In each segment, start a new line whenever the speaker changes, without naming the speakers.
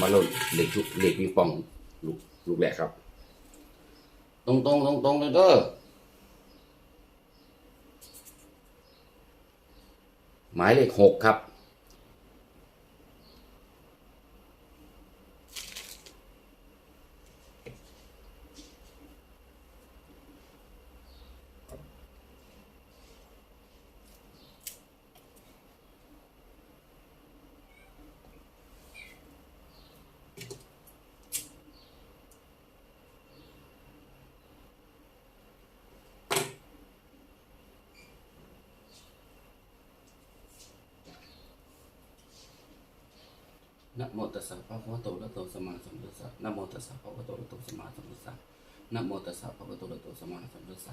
มาลดเหล็กเหล็กมีปองลูกลูกแรกครับ ตรงตรงตรงตรงเลยเด้อหมายเลขหกครับ นะโมตัสสะภะคะวะโตอะระโตสัมมาสัมพุทธัสสะนะโมตัสสะภะคะวะโตอะระโตสัมมาสัมพุทธัสสะนะโมตัสสะภะคะวะโตอะระโตสัมมาสัมพุทธัสสะ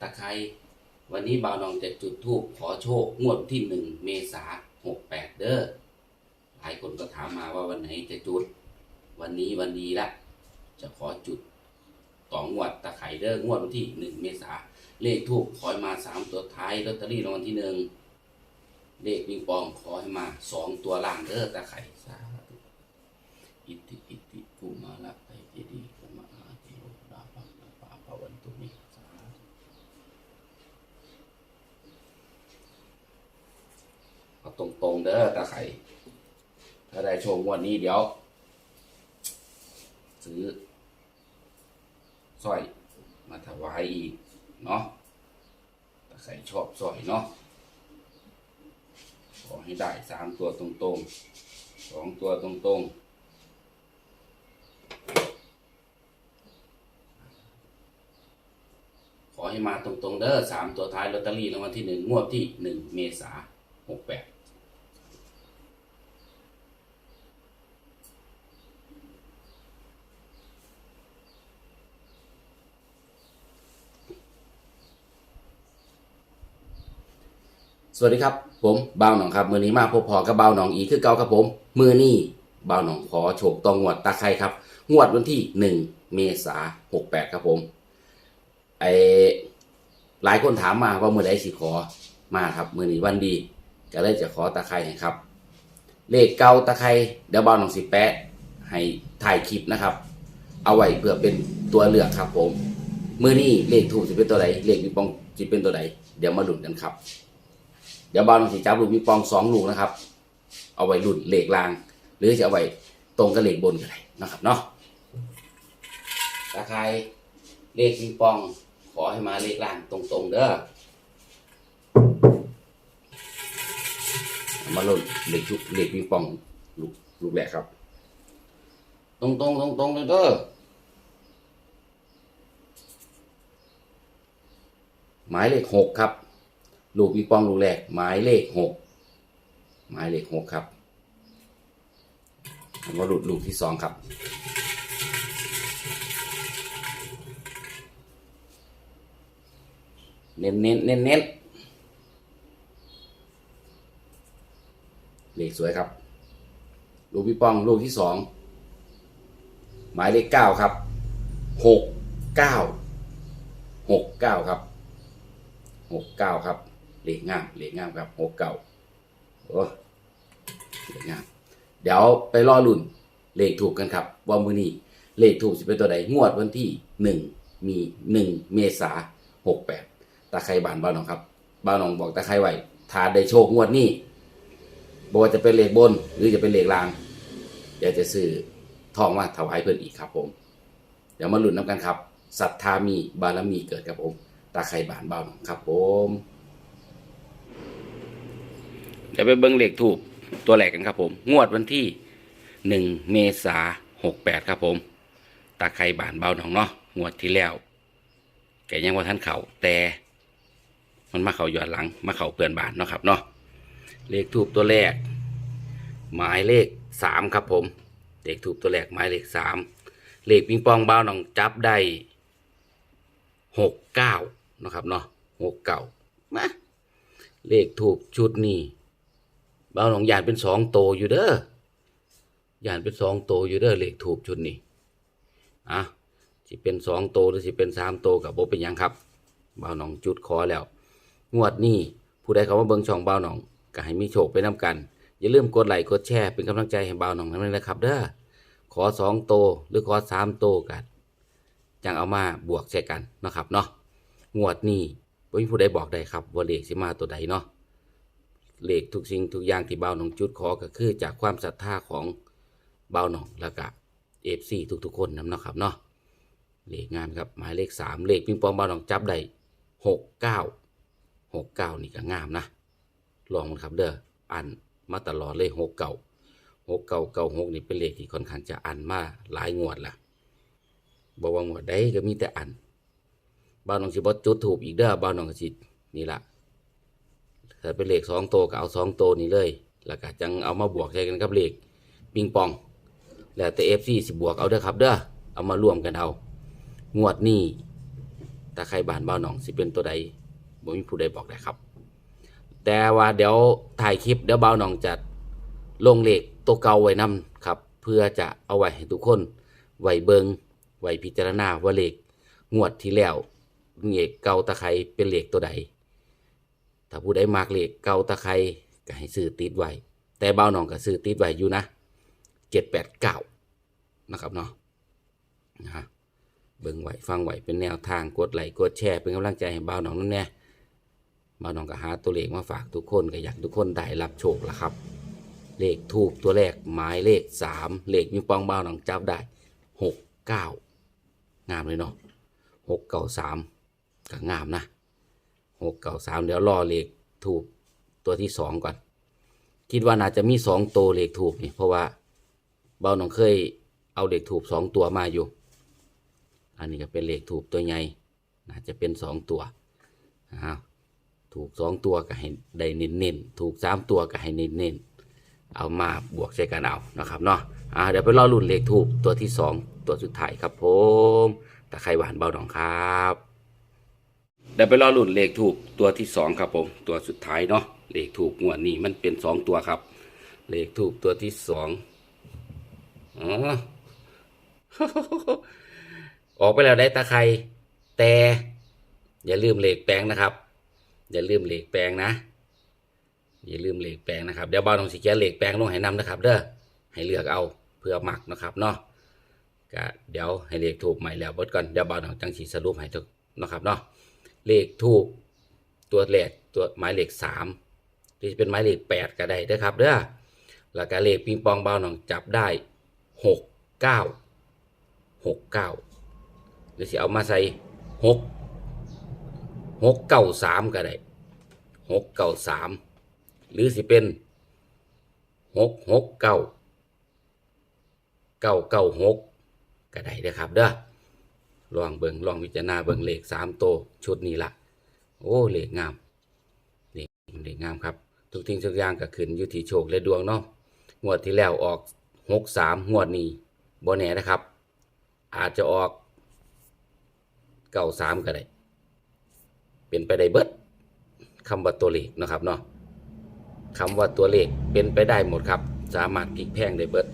ตะไคร้วันนี้บ่าวนองจะจุดธูปขอโชคงวดที่หนึ่งเมษาหกแปดเด้อหลายคนก็ถามมาว่าวันไหนจะจุด วันนี้วันดีละ จะขอจุดต่องวดตะไคร้เด้องวดวันที่หนึ่งเมษาเลขทูบขอให้มาสามตัวท้ายลอตเตอรี่รางวัลที่หนึ่ง เลขปิงปองขอให้มาสองตัวล่างเด้อตาไข่สาธุอิติอิติภูมาละไอเจดีภูมาอาติโอดาปังดาปาปวันตุมิสาธุเอาตรงๆเด้อตาไข่ถ้าได้โชว์วันนี้เดี๋ยว ซื้อสร้อยมาถวายอีกเนาะตาไข่ชอบสร้อยเนาะ ขอให้ได้สามตัวตรงๆสองตัวตรงๆขอให้มาตรงๆเด้อสามตัวท้ายลอตเตอรี่รางวัลที่หนึ่งงวดที่หนึ่งเมษาหกแปดสวัสดีครับ ผมเบาหนองครับมือนี้มาพบพอกับบ่าหนองอีกคือเก่าครับผมมือนี้เบาหนองขอโฉกตองงวดตาไครครับ งวดวันที่หนึ่งเมษาหกแปดครับผมไอหลายคนถามมาว่าเมื่อใดสิขอมาครับมือนี้วันดีก็เลยจะขอตาไครครับ เลขเก่าตาไครเดี๋ยวเบาหนองสิแปะให้ถ่ายคลิปนะครับ เอาไว้เพื่อเป็นตัวเลือกครับผมมือนี้เลขถูกจะเป็นตัวใดเลขปิปองจะเป็นตัวใดเดี๋ยวมาลุ้นกันครับ เดี๋ยวบอลสีจับลูกมีปองสองลูกนะครับ เอาไว้หลุดเหล็กลาง หรือจะเอาไว้ตรงกับเหล็กบนก็ได้นะครับเนาะตาใครเลขปิงปอง ขอให้มาเลขล่างตรงๆเด้อมาหลุดเหล็กชุบเหล็กปิงปองลูกลูกแรกครับ ตรงๆตรงๆเลยเด้อหมายเลขหกครับ ลูกปิงปองลูกแรก หมายเลขหกหมายเลขหกครับแล้วก็หลุดลูกที่สองครับ เน้นเน้นเน้นเน้นเลขสวยครับ ลูกปิงปองลูกที่สองหมายเลขเก้าครับหกเก้าหกเก้าครับหกเก้าครับ เลขงามเลขงามครับหกเก้าโอ้เลขงาม เดี๋ยวไปรอลุ่นเลขถูกกันครับ ว่ามือนี้เลขถูกจะเป็นตัวใดงวดวันที่หนึ่งมีหนึ่งเมษาหกแปดตาไครบานบ้านน้องครับบ้านน้องบอกตาไครไหว้ถ้าได้โชคงวดนี้บอกว่าจะเป็นเลขบน หรือจะเป็นเลขล่างเดี๋ยวจะซื้อทองมาถวายเพื่อนอีกครับผม เดี๋ยวมาลุ้นน้ำกันครับศรัทธามีบารมีเกิดครับผม ตาไครบานบ้านน้องครับผม เดี๋ยวไปเบิ้งเลขถูกตัวแรกกันครับผม งวดวันที่หนึ่งเมษาหกแปดครับผมตาไครบานเบาหนองเนาะงวดที่แล้วแกยังว่าท่านเขาแต่มันมาเขาย้อนหลัง มาเขาเปลื่อนบานเนาะครับเนาะเลขถูกตัวแรก หมายเลขสามครับผม เลขถูกตัวแรกหมายเลขสามเลขปิงปองเบาหนองจับได้หกเก้านาะครับเนาะหกเก้ามาเลขถูกชุดนี้ บ่าวหนองยานเป็นสองโตอยู่เด้อยานเป็นสองโตอยู่เด้อเลขถูกชุดนี้อะสิเป็นสองโตหรือสิเป็นสามโตกับโบเป็นยังครับบ่าวหนองจุดคอแล้ว งวดนี้ผู้ใดเขามาเบิ่งช่องบ่าวหนองก็ให้มีโชคไปน้กัน อย่าลืมกดไลค์กดแชร์เป็นกำลังใจให้บ่าวหนองนั้นนะครับ เด้อขอสองโตหรือขอสามโตกันจังเอามาบวกใส่กันนะครับเนาะงวดนี้บ่มีผู้ใดบอกได้ครับว่าเลขสิมาตัวใดเนาะ เลขทุกสิ่งทุกอย่างที่เบาหนองจุดขอก็คือจากความศรัทธาของเบาหนองแล้วก็เอฟซีทุกๆ คนนำเนาะครับเนาะเลขงานครับหมายเลขสามเลขปิงปองเบาหนองจับได้หกเก้าหกเก้านี่ก็งามนะ ลองมันครับเด้ออันมาตลอดเลยหกเก่าหกเก่าเก่าหกนี่เป็นเลขที่ค่อนข้างจะอันมาหลายงวดละบอกว่างวดใดก็มีแต่อันบ้านน้องสิบจุดถูกอีกเด้อบ้านน้องก็สินี่ละ ถ้าเป็นเลขสองโตวก็เอาสองโตวนี่เลย แล้วก็จังเอามาบวกใช้กันกับเลขปิงปอง แล้วแต่เอฟซีสิบวกเอาเด้อครับเด้อเอามารวมกันเอางวดนี้ตาใครบานบ้านน้องสิเป็นตัวใดบ่มีผู้ใดบอกได้ครับ แต่ว่าเดี๋ยวถ่ายคลิปเดี๋ยวเบาหนองจะลงเลขตัวเก่าไว้นำครับ เพื่อจะเอาไว้ให้ทุกคนไว้เบิงไว้พิจารณาว่าเลขงวดที่แล้วเลขเก่าตะไครเป็นเลขตัวใด ถ้าผู้ใดมากเลขเก่าตะไคร้ก็ให้ซื้อติดไว้ แต่เบาหนองก็ซื้อติดไว้อยู่นะเจ็ดแปดเก้านะครับเนาะนะฮะเบิ่งไหวฟังไหวเป็นแนวทางกดไลค์กดแชร์เป็นกำลังใจให้เบาหนองนั่นแน่มาหนองก็หาตัวเลขมาฝากทุกคนก็อยากทุกคนได้รับโชคละครับ เลขถูกตัวแรกหมายเลขสามเลขมีปองบ้าวน้องจับได้หกเก้างามเลยเนาะหกเก้าสามก็งามนะ หกเก้าสามเดี๋ยวรอเลขถูกตัวที่สองก่อน คิดว่าน่าจะมีสองตัวเลขถูกนี่เพราะว่าเบาหนองเคยเอาเลขถูกสองตัวมาอยู่ อันนี้ก็เป็นเลขถูกตัวใหญ่น่าจะเป็นสองตัวอ้าวถูกสองตัวก็ให้ได้เน้นๆ ถูกสามตัวก็ให้เน้นๆ เอามาบวกใช้กันเอานะครับเนาะอ่าเดี๋ยวไปรอรุ่นเลขถูกตัวที่สองตัวสุดท้ายครับผมตะไคร้หวานเบาดองครับ ดี๋ยวไปรอรุ่นเลขถูกตัวที่สองครับผม ตัวสุดท้ายเนาะเลขถูกงวดนี้มันเป็นสองตัวครับ เลขถูกตัวที่สองอ๋อออกไปแล้วได้ตะไครแต่ อย่าลืมเลขแปลงนะครับ อย่าลืมเหล็กแปลงนะ อย่าลืมเหล็กแปลงนะครับเดี๋ยวบ้านของสีเขียวเหล็กแปลงลงให้นำนะครับ เด้อให้เลือกเอาเพื่อหมักนะครับเนาะก็เดี๋ยวให้เลขถูกใหม่แล้วบดก่อนเดี๋ยวบ้านของจังสีสรุปให้ทุกนะครับเนาะ เลขถูกตัวแรกตัวหมายเลขสามหรือจะเป็นหมายเลขแปดก็ได้เด้อครับเด้อแล้วก็เลขปิงปองเบ้านของจับได้หกเก้าหกเก้าหรือจะเอามาใส่หกหกเก้าสามก็ได้หกเก้าสามหรือสิเป็นหกหกเก้าเก้าเก้าหกก็ได้นะครับเด้อ ลองเบิงลองพิจารณาเบิงเลขสามโตวชุดนี้ละโอ้เลขงามเลขเลขงามครับ ทุกทิ้งทุกอย่างก็ขึ้นอยู่ที่โชคและดวงเนาะงวดที่แล้วออกหกสามงวดนี้บ่แน่นะครับ อาจจะออกเก้าสามก็ได้ เป็นไปได้เบิดคำว่าตัวเลขนะครับเนาะคำว่าตัวเลขเป็นไปได้หมดครับ สามารถพลิกแพลงได้เบิด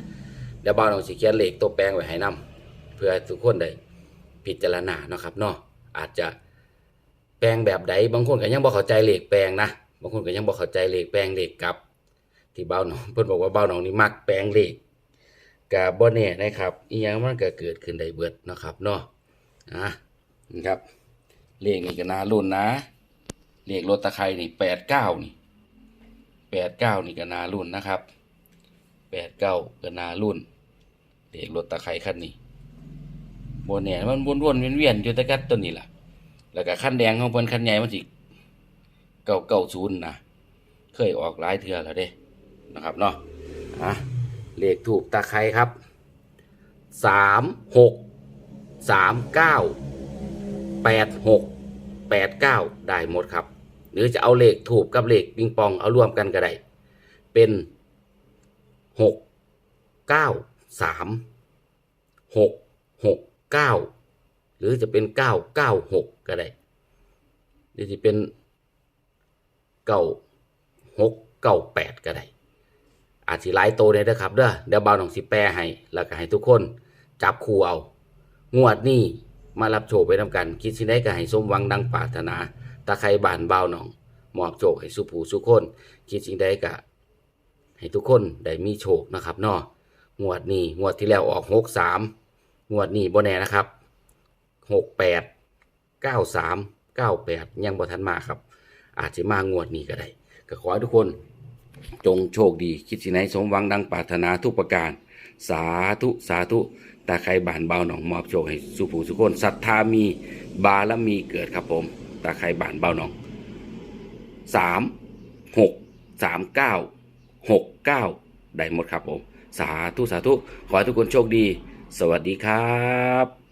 เดี๋ยวบ้านเราสิเขียนเลขตัวแปลงไว้ให้นำเพื่อให้ทุกคนได้ พิจารณาเนาะครับเนาะอาจจะแปลงแบบใดบางคนก็ยังบ่เข้าใจเลขแปลงนะบางคนก็ยังบ่เข้าใจเลขแปลงเลขกลับ ที่เบ้าหนองเพิ่นบอกว่าเบ้าหนองนี่มักแปลงเลขก็บ่แน่นะครับอีหยังมันก็เกิดขึ้นได้เบิดเนาะครับเนาะอะนี่ครับเลขนี่ก็น่ารุ่นนะเลขรถตะไคร่นี่แปดเก้านี่แปดเก้านี่ก็น่ารุ่นนะครับแปดเก้าก็น่ารุ่นเลขรถตะไคร่คันนี้ บนเนี่ยมันวนวนๆเวียนๆอยู่แต่กัดตัวนี้ล่ะ แล้วก็คันแดงของเพิ่นคันใหญ่มันสิเก้าเก้าศูนย์นะเคยออกหลายเทือแล้วเด้นะครับเนาะอะเลขถูกตะไครครับสามหกสามเก้าแปดหกแปดเก้าได้หมดครับ หรือจะเอาเลขถูกกับเลขปิงปองเอารวมกันก็ได้เป็นหกเก้าสามหกหก เก้าหรือจะเป็นเก้าเก้าหกก็ได้หรือจะเป็นเก้าหกเก้าแปดก็ได้ อาจสิหลายโตวเลยนะครับเด้อเดี๋ยวบ่าวหนองสิแปลให้ แล้วก็ให้ทุกคนจับคู่เอา งวดนี้มารับโชคไปทำกัน คิดสิได้ก็ให้สมหวังดังปรารถนาตาใครบานบ่าวหนองมอบโชคให้สุผูสุคน คิดสิ่งใดก็ให้ให้ทุกคนได้มีโชคนะครับเนาะงวดนี้งวดที่แล้วออกหกสาม งวดนี้บ่แน่นะครับหกแปดเก้าสามเก้าแปดยังบ่ทันมาครับ อาจจะมางวดนี้ก็ได้ ก็ขอให้ทุกคนจงโชคดี คิดสิไหนสมหวังดังปรารถนาทุกประการ สาธุสาธุตาใครบานเบาหนองมอบโชคให้สุผู้สุคนศรัทธามีบารมีเกิดครับผมตาใครบานเบาหนองสามหกสามเก้าหกเก้าได้หมดครับผม สาธุสาธุขอให้ทุกคนโชคดี สวัสดีครับ